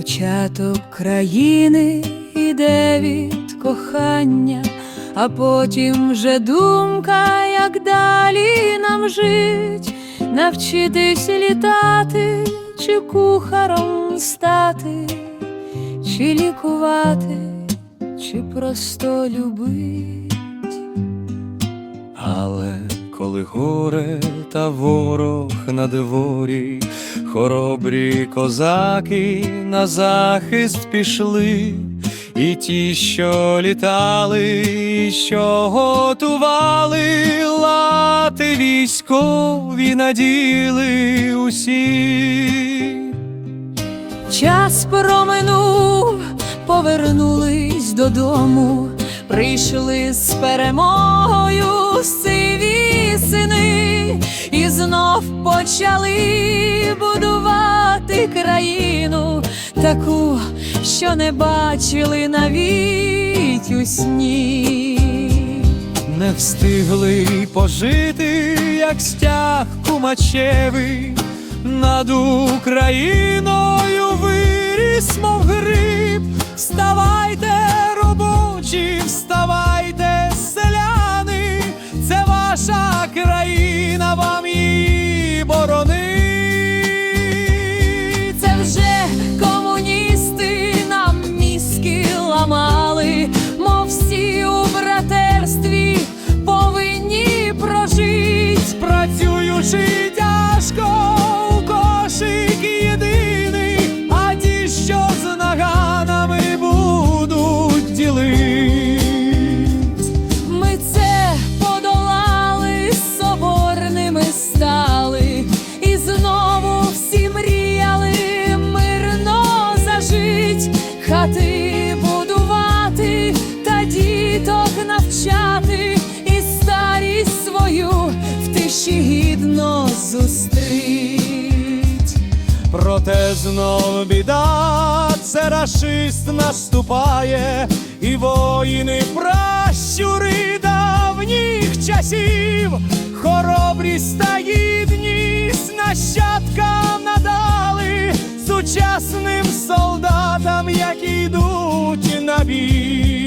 Початок країни іде від кохання, а потім вже думка, як далі нам жить, навчитись літати, чи кухаром стати, чи лікувати, чи просто любить. Але коли горе та ворог на дворі, хоробрі козаки на захист пішли, і ті, що літали, що готували, лати військові наділи усі. Час проминув, повернулись додому, прийшли з перемогою почали будувати країну, таку, що не бачили навіть у сні. Не встигли пожити, як стяг кумачевий, над Україною виріс, мов гриб. Вставайте, робочі, вставайте, селяни, це ваша країна, вам її діток і старість свою в тиші гідно зустріть. Проте знов біда, це рашист наступає, і воїни пращури давніх часів, хоробрість та гідність нащадкам надали сучасним солдатам, які йдуть на бій.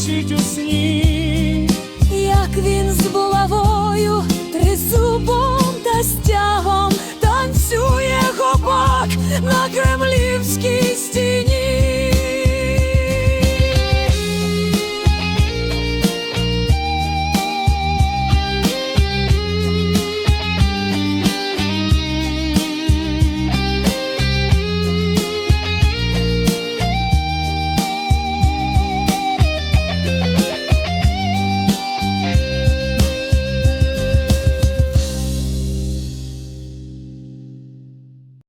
다시 줬으니